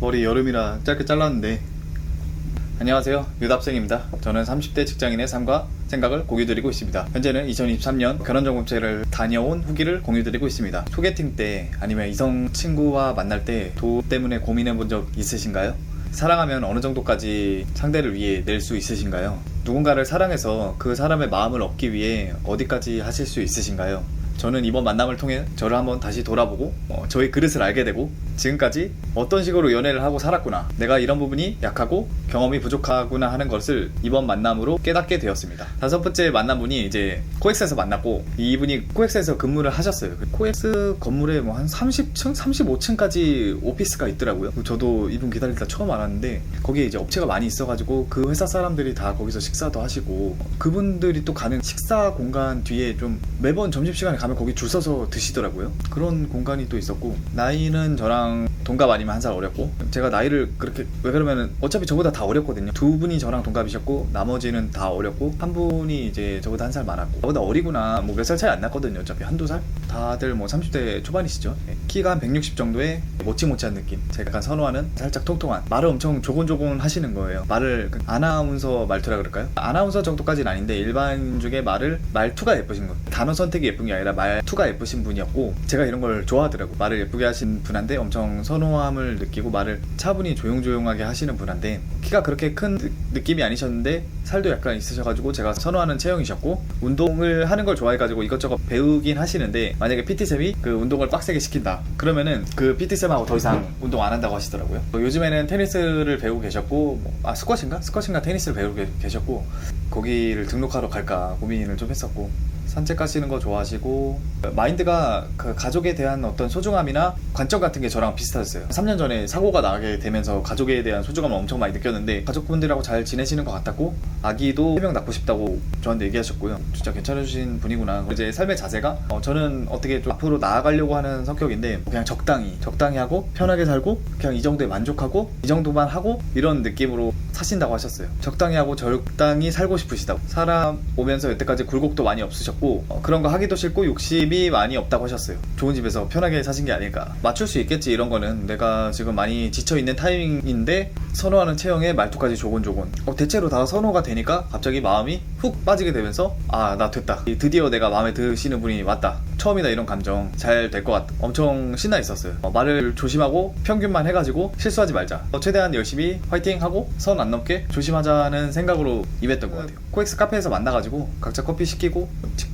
머리 여름이라 짧게 잘랐는데. 안녕하세요. 유답생입니다. 저는 30대 직장인의 삶과 생각을 공유드리고 있습니다. 현재는 2023년 결혼정보체를 다녀온 후기를 공유드리고 있습니다. 소개팅 때 아니면 이성 친구와 만날 때도 때문에 고민해 본 적 있으신가요? 사랑하면 어느 정도까지 상대를 위해 낼 수 있으신가요? 누군가를 사랑해서 그 사람의 마음을 얻기 위해 어디까지 하실 수 있으신가요? 저는 이번 만남을 통해 저를 한번 다시 돌아보고 어, 저의 그릇을 알게 되고 지금까지 어떤 식으로 연애를 하고 살았구나 내가 이런 부분이 약하고 경험이 부족하구나 하는 것을 이번 만남으로 깨닫게 되었습니다. 다섯 번째 만남분이 이제 코엑스에서 만났고 이분이 코엑스에서 근무를 하셨어요. 그 코엑스 건물에 뭐 한 30층 35층까지 오피스가 있더라고요. 저도 이분 기다리다 처음 알았는데 거기에 이제 업체가 많이 있어가지고 그 회사 사람들이 다 거기서 식사도 하시고 그분들이 또 가는 식사 공간 뒤에 좀 매번 점심시간에 가면 거기 줄 서서 드시더라고요. 그런 공간이 또 있었고 나이는 저랑 동갑 아니면 한 살 어렸고 제가 나이를 그렇게 왜 그러면은 어차피 저보다 다 어렸거든요. 두 분이 저랑 동갑이셨고 나머지는 다 어렸고 한 분이 이제 저보다 한 살 많았고 저보다 어리구나 뭐 몇 살 차이 안 났거든요. 어차피 한두 살? 다들 뭐 30대 초반이시죠? 예. 키가 한 160 정도의 모치모치한 느낌. 제가 약간 선호하는 살짝 통통한. 말을 엄청 조곤조곤 하시는 거예요. 말을 그 아나운서 말투라 그럴까요? 아나운서 정도까지는 아닌데 일반 중에 말을 말투가 예쁘신 거 단어 선택이 예쁜 게 아니라 말투가 예쁘신 분이었고 제가 이런 걸 좋아하더라고. 말을 예쁘게 하신 분한테 엄청 선호함을 느끼고 말을 차분히 조용조용하게 하시는 분한테 키가 그렇게 큰 느- 느낌이 아니셨는데 살도 약간 있으셔가지고 제가 선호하는 체형이셨고 운동을 하는 걸 좋아해가지고 이것저것 배우긴 하시는데 만약에 PT쌤이 그 운동을 빡세게 시킨다. 그러면은 그 PT쌤하고 더 이상 운동 안 한다고 하시더라고요. 뭐 요즘에는 테니스를 배우고 계셨고 뭐, 아 스쿼시인가? 스쿼시인가 테니스를 배우고 계- 계셨고 거기를 등록하러 갈까 고민을 좀 했었고 산책 가시는 거 좋아하시고 마인드가 그 가족에 대한 어떤 소중함이나 관점 같은 게 저랑 비슷하셨어요. 3년 전에 사고가 나게 되면서 가족에 대한 소중함을 엄청 많이 느꼈는데 가족분들하고 잘 지내시는 것 같았고 아기도 3명 낳고 싶다고 저한테 얘기하셨고요. 진짜 괜찮으신 분이구나. 이제 삶의 자세가 어, 저는 어떻게 좀 앞으로 나아가려고 하는 성격인데 그냥 적당히 적당히 하고 편하게 살고 그냥 이 정도에 만족하고 이 정도만 하고 이런 느낌으로 사신다고 하셨어요. 적당히 하고 적당히 살고 싶으시다고. 사람 오면서 여태까지 굴곡도 많이 없으셨고 어, 그런 거 하기도 싫고 욕심이 많이 없다고 하셨어요. 좋은 집에서 편하게 사신 게 아닐까. 맞출 수 있겠지 이런 거는. 내가 지금 많이 지쳐 있는 타이밍인데 선호하는 체형에 말투까지 조곤조곤. 어, 대체로 다 선호가 되니까 갑자기 마음이 훅 빠지게 되면서 아 나 됐다. 드디어 내가 마음에 드시는 분이 왔다. 처음이다 이런 감정. 잘 될 것 같다 엄청 신나 있었어요. 어, 말을 조심하고 평균만 해가지고 실수하지 말자. 어, 최대한 열심히 화이팅 하고 선 안 넘게 조심하자는 생각으로 임했던 것 같아요. 코엑스 카페에서 만나가지고 각자 커피 시키고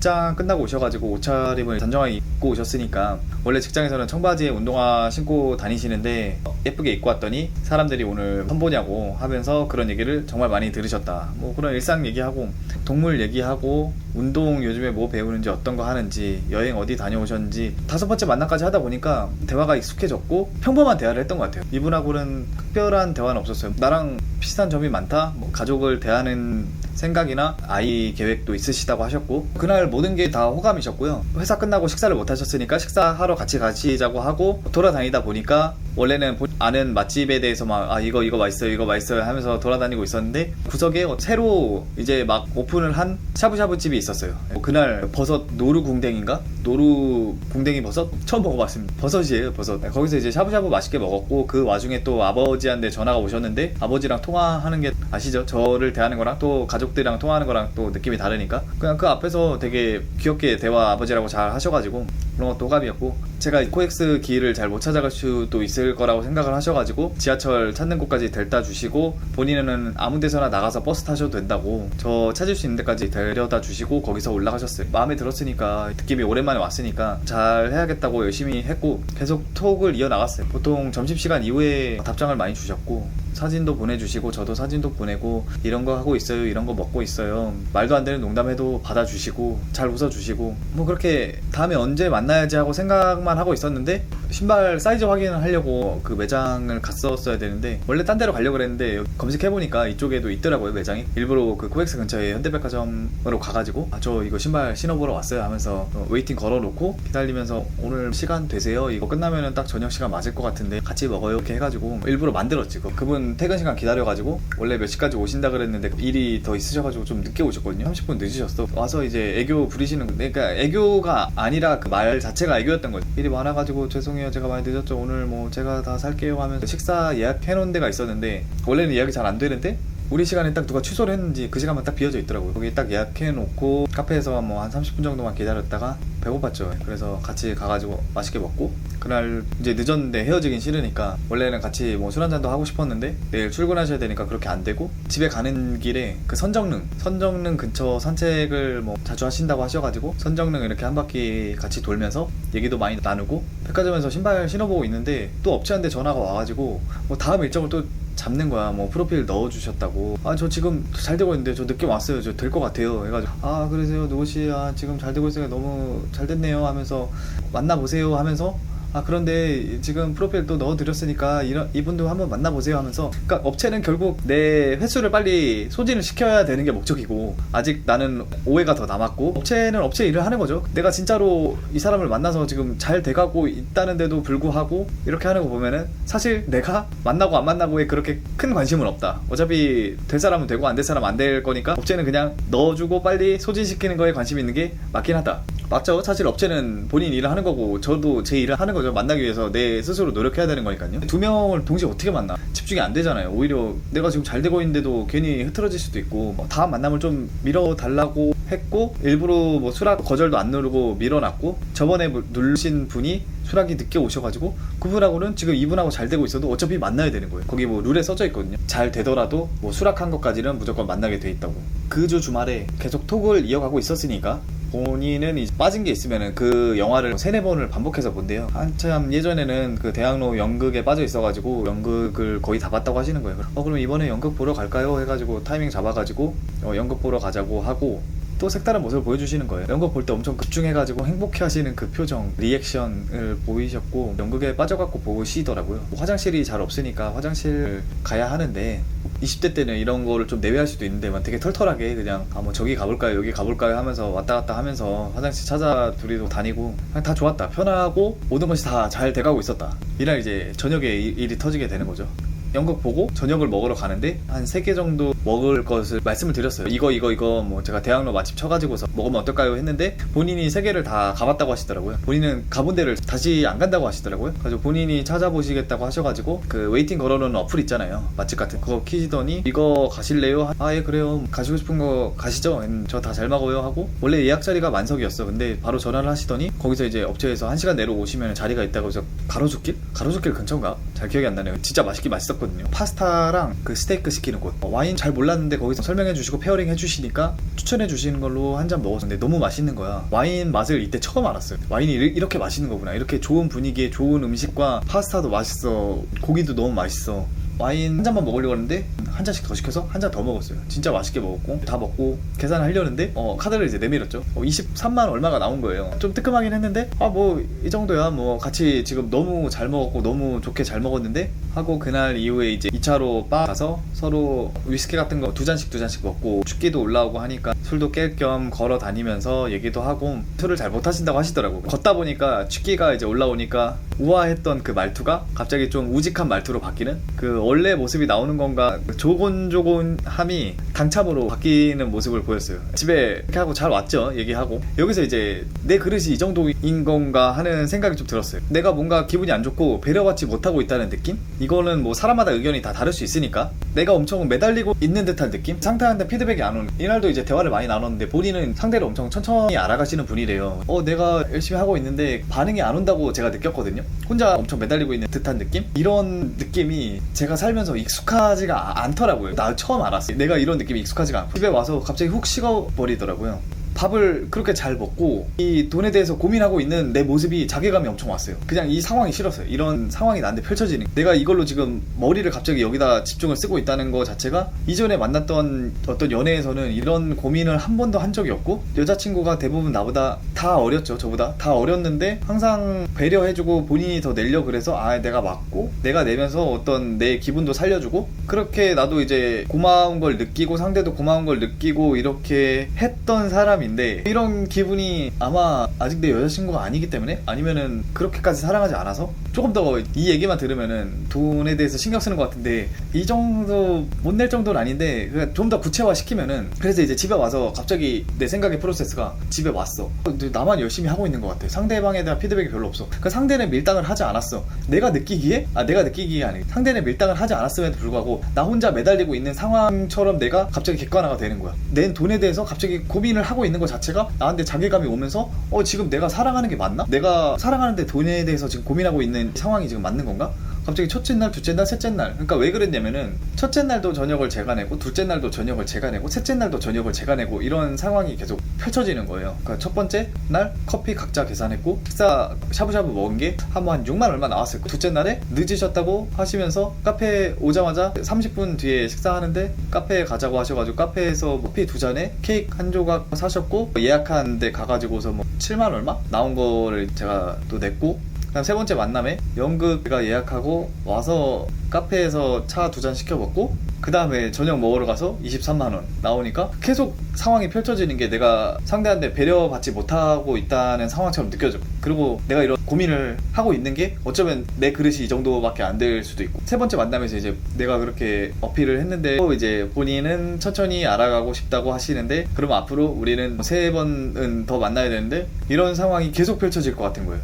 직장 끝나고 오셔가지고 옷차림을 단정하게 입고 오셨으니까 원래 직장에서는 청바지에 운동화 신고 다니시는데 어, 예쁘게 입고 왔더니 사람들이 오늘 선보냐고 하면서 그런 얘기를 정말 많이 들으셨다. 뭐 그런 일상 얘기하고 동물 얘기하고 운동 요즘에 뭐 배우는지 어떤 거 하는지 여행 어디 다녀오셨는지 다섯 번째 만남까지 하다 보니까 대화가 익숙해졌고 평범한 대화를 했던 것 같아요. 이분하고는 특별한 대화는 없었어요. 나랑 비슷한 점이 많다? 뭐 가족을 대하는 생각이나 아이 계획도 있으시다고 하셨고 그날 모든 게 다 호감이셨고요. 회사 끝나고 식사를 못 하셨으니까 식사하러 같이 가시자고 하고 돌아다니다 보니까 원래는 본- 아는 맛집에 대해서 막아 이거 이거 맛있어요 이거 맛있어요 하면서 돌아다니고 있었는데 구석에 새로 이제 막 오픈을 한 샤브샤브 집이 있었어요. 뭐 그날 버섯 노루 궁뎅인가? 노루 궁뎅이 버섯? 처음 먹어봤습니다. 버섯이에요 버섯. 거기서 이제 샤브샤브 맛있게 먹었고 그 와중에 또 아버지한테 전화가 오셨는데 아버지랑 통화하는 게 아시죠? 저를 대하는 거랑 또 가족들이랑 통화하는 거랑 또 느낌이 다르니까 그냥 그 앞에서 되게 귀엽게 대화 아버지라고 잘 하셔가지고 그런 것도 호감이었고 제가 코엑스 길을 잘 못 찾아갈 수도 있을 거라고 생각을 하셔가지고 지하철 찾는 곳까지 데려다 주시고 본인은 아무 데서나 나가서 버스 타셔도 된다고 저 찾을 수 있는 데까지 데려다 주시고 거기서 올라가셨어요. 마음에 들었으니까 느낌이 오랜만에 왔으니까 잘 해야겠다고 열심히 했고 계속 톡을 이어나갔어요. 보통 점심시간 이후에 답장을 많이 주셨고 사진도 보내주시고 저도 사진도 보내고 이런 거 하고 있어요 이런 거 먹고 있어요. 말도 안 되는 농담해도 받아주시고 잘 웃어주시고 뭐 그렇게 다음에 언제 만나 만나야지 하고 생각만 하고 있었는데 신발 사이즈 확인을 하려고 그 매장을 갔었어야 되는데 원래 딴 데로 가려고 그랬는데 검색해보니까 이쪽에도 있더라고요 매장이 일부러 그 코엑스 근처에 현대백화점으로 가가지고 아 저 이거 신발 신어보러 왔어요 하면서 어, 웨이팅 걸어놓고 기다리면서 오늘 시간 되세요? 이거 끝나면은 딱 저녁 시간 맞을 것 같은데 같이 먹어요 이렇게 해가지고 일부러 만들었지 그거. 그분 퇴근 시간 기다려가지고 원래 몇 시까지 오신다 그랬는데 일이 더 있으셔가지고 좀 늦게 오셨거든요 30분 늦으셨어 와서 이제 애교 부리시는 그러니까 애교가 아니라 그 말 자체가 애교였던 거죠 일이 많아가지고 죄송해요 제가 많이 늦었죠 오늘 뭐 제가 다 살게요 하면서 식사 예약해놓은 데가 있었는데 원래는 예약이 잘 안 되는데 우리 시간에 딱 누가 취소를 했는지 그 시간만 딱 비어져 있더라고요. 거기 딱 예약해놓고 카페에서 뭐 한 30분 정도만 기다렸다가 배고팠죠. 그래서 같이 가가지고 맛있게 먹고 그날 이제 늦었는데 헤어지긴 싫으니까 원래는 같이 뭐 술 한잔도 하고 싶었는데 내일 출근하셔야 되니까 그렇게 안 되고 집에 가는 길에 그 선정릉 선정릉 근처 산책을 뭐 자주 하신다고 하셔가지고 선정릉 이렇게 한 바퀴 같이 돌면서 얘기도 많이 나누고 백화점에서 신발 신어보고 있는데 또 업체한테 전화가 와가지고 뭐 다음 일정을 또 잡는 거야. 뭐 프로필 넣어주셨다고. 아 저 지금 잘 되고 있는데 저 늦게 왔어요. 저 될 것 같아요. 해가지고 아 그러세요 누구시? 아 지금 잘 되고 있으니까 너무 잘 됐네요. 하면서 만나보세요. 하면서 아 그런데 지금 프로필 또 넣어드렸으니까 이런 이분도 한번 만나보세요 하면서. 그러니까 업체는 결국 내 횟수를 빨리 소진을 시켜야 되는 게 목적이고 아직 나는 오해가 더 남았고 업체는 업체 일을 하는 거죠. 내가 진짜로 이 사람을 만나서 지금 잘 돼가고 있다는데도 불구하고 이렇게 하는 거 보면은 사실 내가 만나고 안 만나고에 그렇게 큰 관심은 없다. 어차피 될 사람은 되고 안 될 사람 안 될 거니까 업체는 그냥 넣어주고 빨리 소진시키는 거에 관심 있는 게 맞긴 하다. 맞죠. 사실 업체는 본인 일을 하는 거고 저도 제 일을 하는 거 죠. 만나기 위해서 내 스스로 노력해야 되는 거니까요. 두 명을 동시에 어떻게 만나? 집중이 안 되잖아요. 오히려 내가 지금 잘 되고 있는데도 괜히 흐트러질 수도 있고 뭐 다음 만남을 좀 밀어달라고 했고 일부러 뭐 수락 거절도 안 누르고 밀어놨고 저번에 뭐 누르신 분이 수락이 늦게 오셔가지고 그분하고는 지금 이분하고 잘 되고 있어도 어차피 만나야 되는 거예요. 거기 뭐 룰에 써져 있거든요. 잘 되더라도 뭐 수락한 것까지는 무조건 만나게 돼 있다고. 그 주 주말에 계속 톡을 이어가고 있었으니까 본인은 빠진 게 있으면은 그 영화를 세네 번을 반복해서 본대요. 한참 예전에는 그 대학로 연극에 빠져 있어가지고 연극을 거의 다 봤다고 하시는 거예요. 어 그럼 이번에 연극 보러 갈까요? 해가지고 타이밍 잡아가지고 어, 연극 보러 가자고 하고 또 색다른 모습을 보여주시는 거예요. 연극 볼 때 엄청 집중해가지고 행복해하시는 그 표정, 리액션을 보이셨고 연극에 빠져갖고 보시더라고요. 뭐 화장실이 잘 없으니까 화장실 가야 하는데 20대 때는 이런 거를 좀 내외할 수도 있는데 막 되게 털털하게 그냥 아 뭐 저기 가볼까요? 여기 가볼까요? 하면서 왔다 갔다 하면서 화장실 찾아 둘이도 다니고 그냥 다 좋았다. 편하고 모든 것이 다 잘 돼가고 있었다. 이날 이제 저녁에 이- 일이 터지게 되는 거죠 연극 보고 저녁을 먹으러 가는데 한 세 개 정도 먹을 것을 말씀을 드렸어요. 이거 이거 이거 뭐 제가 대학로 맛집 쳐가지고서 먹으면 어떨까요 했는데 본인이 세 개를 다 가봤다고 하시더라고요. 본인은 가본 데를 다시 안 간다고 하시더라고요. 그래서 본인이 찾아보시겠다고 하셔가지고 그 웨이팅 걸어놓은 어플 있잖아요. 맛집 같은 그거 키시더니 이거 가실래요? 아 예 그래요. 가시고 싶은 거 가시죠. 저 다 잘 먹어요 하고 원래 예약 자리가 만석이었어. 근데 바로 전화를 하시더니 거기서 이제 업체에서 한 시간 내로 오시면 자리가 있다고 해서 가로수길? 가로수길 근처인가? 잘 기억이 안 나네요. 진짜 맛있긴 맛있었 거든요. 파스타랑 그 스테이크 시키는 곳. 어, 와인 잘 몰랐는데 거기서 설명해 주시고 페어링 해 주시니까 추천해 주시는 걸로 한 잔 먹었는데 너무 맛있는 거야. 와인 맛을 이때 처음 알았어요. 와인이 이렇게 맛있는 거구나. 이렇게 좋은 분위기에 좋은 음식과 파스타도 맛있어. 고기도 너무 맛있어. 와인 한 잔만 먹으려고 했는데 한 잔씩 더 시켜서 한 잔 더 먹었어요. 진짜 맛있게 먹었고 다 먹고 계산을 하려는데 어, 카드를 이제 내밀었죠. 어, 23만 얼마가 나온 거예요. 좀 뜨끔하긴 했는데 아 뭐 이 정도야 뭐 같이 지금 너무 잘 먹었고 너무 좋게 잘 먹었는데 하고 그날 이후에 이제 2차로 바 가서 서로 위스키 같은 거 두 잔씩 두 잔씩 먹고 축기도 올라오고 하니까 술도 깰 겸 걸어 다니면서 얘기도 하고 술을 잘 못 하신다고 하시더라고. 걷다 보니까 축기가 이제 올라오니까 우아했던 그 말투가 갑자기 좀 우직한 말투로 바뀌는 그 원래 모습이 나오는 건가 그 조곤조곤함이 당참으로 바뀌는 모습을 보였어요. 집에 이렇게 하고 잘 왔죠. 얘기하고 여기서 이제 내 그릇이 이 정도인 건가 하는 생각이 좀 들었어요. 내가 뭔가 기분이 안 좋고 배려받지 못하고 있다는 느낌? 이거는 뭐 사람마다 의견이 다 다를 수 있으니까 내가 엄청 매달리고 있는 듯한 느낌? 상대한테 피드백이 안 오는 이날도 이제 대화를 많이 나눴는데 본인은 상대를 엄청 천천히 알아가시는 분이래요. 어 내가 열심히 하고 있는데 반응이 안 온다고 제가 느꼈거든요. 혼자 엄청 매달리고 있는 듯한 느낌? 이런 느낌이 제가 살면서 익숙하지가 아- 않더라고요. 나 처음 알았어요. 내가 이런 느낌이 익숙하지가 않고 집에 와서 갑자기 훅 식어버리더라고요. 밥을 그렇게 잘 먹고 이 돈에 대해서 고민하고 있는 내 모습이 자괴감이 엄청 왔어요. 그냥 이 상황이 싫었어요. 이런 상황이 나한테 펼쳐지는 내가 이걸로 지금 머리를 갑자기 여기다 집중을 쓰고 있다는 거 자체가 이전에 만났던 어떤 연애에서는 이런 고민을 한 번도 한 적이 없고 여자친구가 대부분 나보다 다 어렸죠. 저보다 다 어렸는데 항상 배려해주고 본인이 더 내려 그래서 아 내가 맞고 내가 내면서 어떤 내 기분도 살려주고 그렇게 나도 이제 고마운 걸 느끼고 상대도 고마운 걸 느끼고 이렇게 했던 사람 인데 이런 기분이 아마 아직 내 여자친구가 아니기 때문에 아니면은 그렇게까지 사랑하지 않아서 조금 더 이 얘기만 들으면은 돈에 대해서 신경 쓰는 것 같은데 이 정도 못 낼 정도는 아닌데 좀 더 구체화 시키면은 그래서 이제 집에 와서 갑자기 내 생각의 프로세스가 집에 왔어. 나만 열심히 하고 있는 것 같아. 상대방에 대한 피드백이 별로 없어. 그 상대는 밀당을 하지 않았어. 내가 느끼기에? 아 내가 느끼기에 아니 상대는 밀당을 하지 않았음에도 불구하고 나 혼자 매달리고 있는 상황처럼 내가 갑자기 객관화가 되는 거야. 내 돈에 대해서 갑자기 고민을 하고 있는 것 자체가 나한테 자괴감이 오면서 어 지금 내가 사랑하는 게 맞나? 내가 사랑하는데 돈에 대해서 지금 고민하고 있는 상황이 지금 맞는 건가? 갑자기 첫째 날, 둘째 날, 셋째 날. 그러니까 왜 그랬냐면은 첫째 날도 저녁을 제가 내고 둘째 날도 저녁을 제가 내고 셋째 날도 저녁을 제가 내고 이런 상황이 계속 펼쳐지는 거예요. 그러니까 첫 번째 날 커피 각자 계산했고 식사 샤브샤브 먹은 게한번한 6만 얼마 나왔을 거예요. 둘째 날에 늦으셨다고 하시면서 카페 오자마자 30분 뒤에 식사하는데 카페에 가자고 하셔가지고 카페에서 뭐 커피 두 잔에 케이크 한 조각 사셨고 예약한 데 가가지고서 뭐 7만 얼마 나온 거를 제가 또 냈고 그다음 세 번째 만남에 연극가 예약하고 와서 카페에서 차 두 잔 시켜 먹고 그 다음에 저녁 먹으러 가서 23만 원 나오니까 계속 상황이 펼쳐지는 게 내가 상대한테 배려받지 못하고 있다는 상황처럼 느껴져. 그리고 내가 이런 고민을 하고 있는 게 어쩌면 내 그릇이 이 정도밖에 안 될 수도 있고 세 번째 만남에서 이제 내가 그렇게 어필을 했는데 또 이제 본인은 천천히 알아가고 싶다고 하시는데 그럼 앞으로 우리는 세 번은 더 만나야 되는데 이런 상황이 계속 펼쳐질 것 같은 거예요.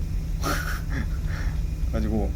가지고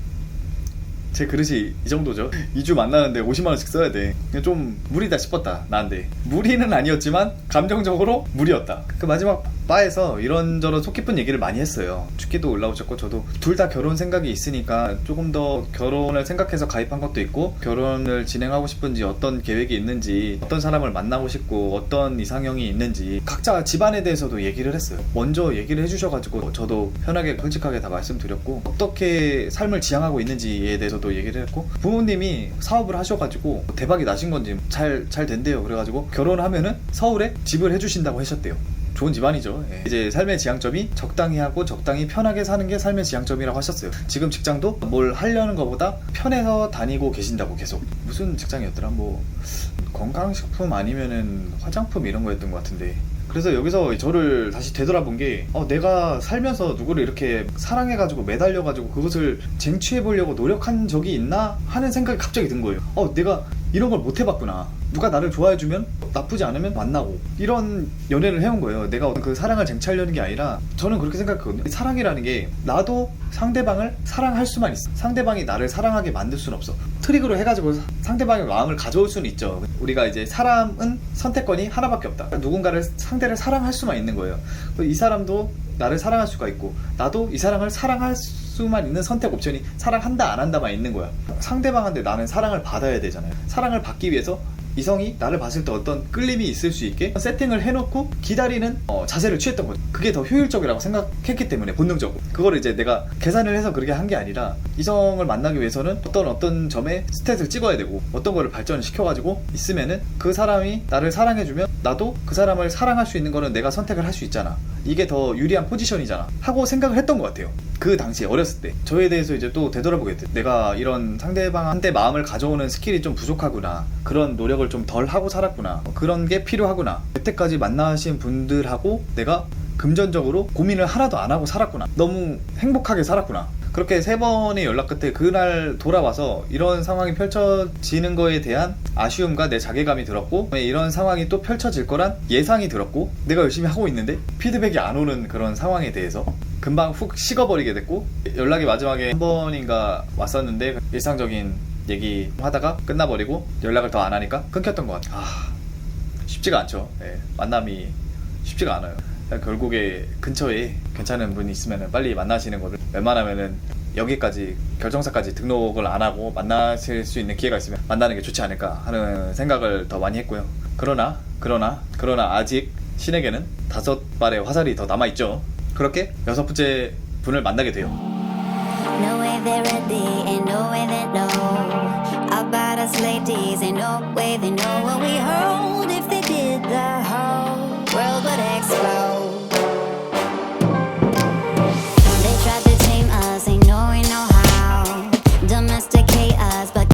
제 그릇이 이 정도죠. 2주 만나는데 50만 원씩 써야 돼. 그냥 좀 무리다 싶었다. 나한테. 무리는 아니었지만 감정적으로 무리였다. 그 마지막 바에서 이런저런 속 깊은 얘기를 많이 했어요. 축기도 올라오셨고 저도 둘 다 결혼 생각이 있으니까 조금 더 결혼을 생각해서 가입한 것도 있고 결혼을 진행하고 싶은지 어떤 계획이 있는지 어떤 사람을 만나고 싶고 어떤 이상형이 있는지 각자 집안에 대해서도 얘기를 했어요. 먼저 얘기를 해주셔가지고 저도 편하게 솔직하게 다 말씀드렸고 어떻게 삶을 지향하고 있는지에 대해서도 얘기를 했고 부모님이 사업을 하셔가지고 대박이 나신 건지 잘 잘 된대요. 그래가지고 결혼하면은 서울에 집을 해주신다고 하셨대요. 좋은 집안이죠. 예. 이제 삶의 지향점이 적당히 하고 적당히 편하게 사는 게 삶의 지향점이라고 하셨어요. 지금 직장도 뭘 하려는 것보다 편해서 다니고 계신다고 계속. 무슨 직장이었더라? 뭐 건강식품 아니면은 화장품 이런 거였던 것 같은데. 그래서 여기서 저를 다시 되돌아본 게 어, 내가 살면서 누구를 이렇게 사랑해가지고 매달려가지고 그것을 쟁취해보려고 노력한 적이 있나 하는 생각이 갑자기 든 거예요. 어, 내가 이런 걸 못 해봤구나. 누가 나를 좋아해주면 나쁘지 않으면 만나고 이런 연애를 해온 거예요. 내가 어떤 그 사랑을 쟁취하려는 게 아니라 저는 그렇게 생각했거든요. 사랑이라는 게 나도 상대방을 사랑할 수만 있어. 상대방이 나를 사랑하게 만들 수는 없어. 트릭으로 해가지고 사- 상대방의 마음을 가져올 수는 있죠. 우리가 이제 사람은 선택권이 하나밖에 없다. 누군가를 상대를 사랑할 수만 있는 거예요. 이 사람도 나를 사랑할 수가 있고 나도 이 사람을 사랑할 수만 있는 선택 옵션이 사랑한다 안 한다만 있는 거야. 상대방한테 나는 사랑을 받아야 되잖아요. 사랑을 받기 위해서 이성이 나를 봤을 때 어떤 끌림이 있을 수 있게 세팅을 해놓고 기다리는 어, 자세를 취했던 거죠. 그게 더 효율적이라고 생각했기 때문에 본능적으로 그거를 이제 내가 계산을 해서 그렇게 한 게 아니라 이성을 만나기 위해서는 어떤 어떤 점에 스탯을 찍어야 되고 어떤 거를 발전을 시켜가지고 있으면은 그 사람이 나를 사랑해주면 나도 그 사람을 사랑할 수 있는 거는 내가 선택을 할 수 있잖아. 이게 더 유리한 포지션이잖아. 하고 생각을 했던 것 같아요. 그 당시에 어렸을 때 저에 대해서 이제 또 되돌아보게 돼. 내가 이런 상대방한테 마음을 가져오는 스킬이 좀 부족하구나. 그런 노력 을 좀 덜 하고 살았구나. 그런 게 필요하구나. 여태까지 만나신 분들하고 내가 금전적으로 고민을 하나도 안 하고 살았구나. 너무 행복하게 살았구나. 그렇게 세 번의 연락 끝에 그날 돌아와서 이런 상황이 펼쳐지는 거에 대한 아쉬움과 내 자괴감이 들었고 이런 상황이 또 펼쳐질 거란 예상이 들었고 내가 열심히 하고 있는데 피드백이 안 오는 그런 상황에 대해서 금방 훅 식어버리게 됐고 연락이 마지막에 한 번인가 왔었는데 일상적인 얘기 하다가 끝나버리고 연락을 더 안 하니까 끊겼던 것 같아요. 아, 쉽지가 않죠. 예, 만남이 쉽지가 않아요. 결국에 근처에 괜찮은 분이 있으면 빨리 만나시는 거를 웬만하면은 여기까지 결정사까지 등록을 안 하고 만나실 수 있는 기회가 있으면 만나는 게 좋지 않을까 하는 생각을 더 많이 했고요. 그러나 그러나 그러나 아직 신에게는 다섯 발의 화살이 더 남아 있죠. 그렇게 여섯 번째 분을 만나게 돼요. No way they're ready, and no way they know about us ladies, and no way they know what we hold. If they did, the whole world would explode.